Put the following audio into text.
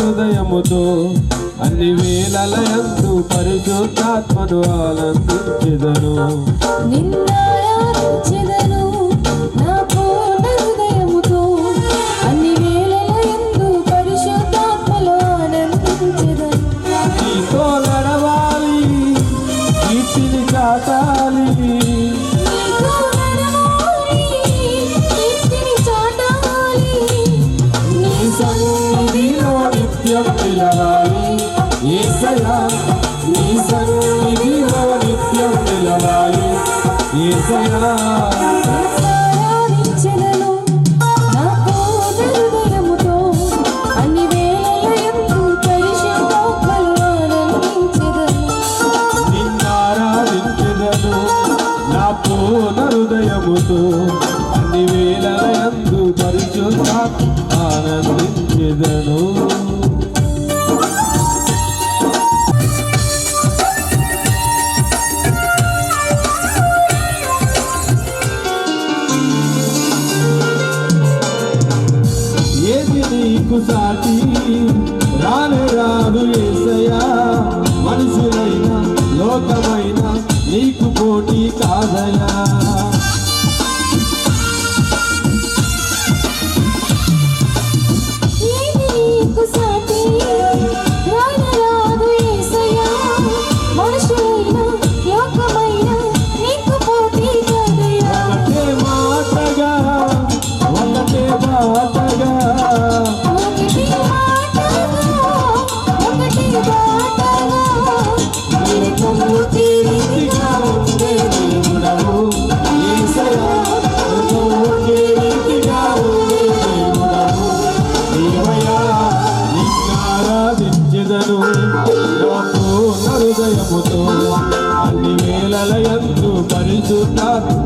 హృదయముతో అన్ని వేళలయందు పరిశుద్ధాత్మను ఆనందించెదను. నిన్నారాధించెదను నా పూర్ణ హృదయముతో అన్ని వేళలయందు పరిశుద్ధాత్మలో ఆనందించెదను. నీతో నడవాలి కీర్తిని చాటాలి. నీతో నడవాలి, కీర్తిని చాటాలి. నీ సన్నిధిలో నిత్యం నిలవాలి ఏసయా నీ సన్నిధిలో నిత్యం నిలవాలి ఏసయా నిన్నారాధించెదను నా పూర్ణ హృదయముతో అన్ని వేళలయందు పరిశుద్ధాత్మలో ఆనందించెదను నీకు సాటి. రాను రాను ఏసయా మనుషులైన లోకమైన నీకు పోటీ కాదయా హృదయముతో అన్ని వేళలయందు పరిశుద్ధ ఆనందించెదను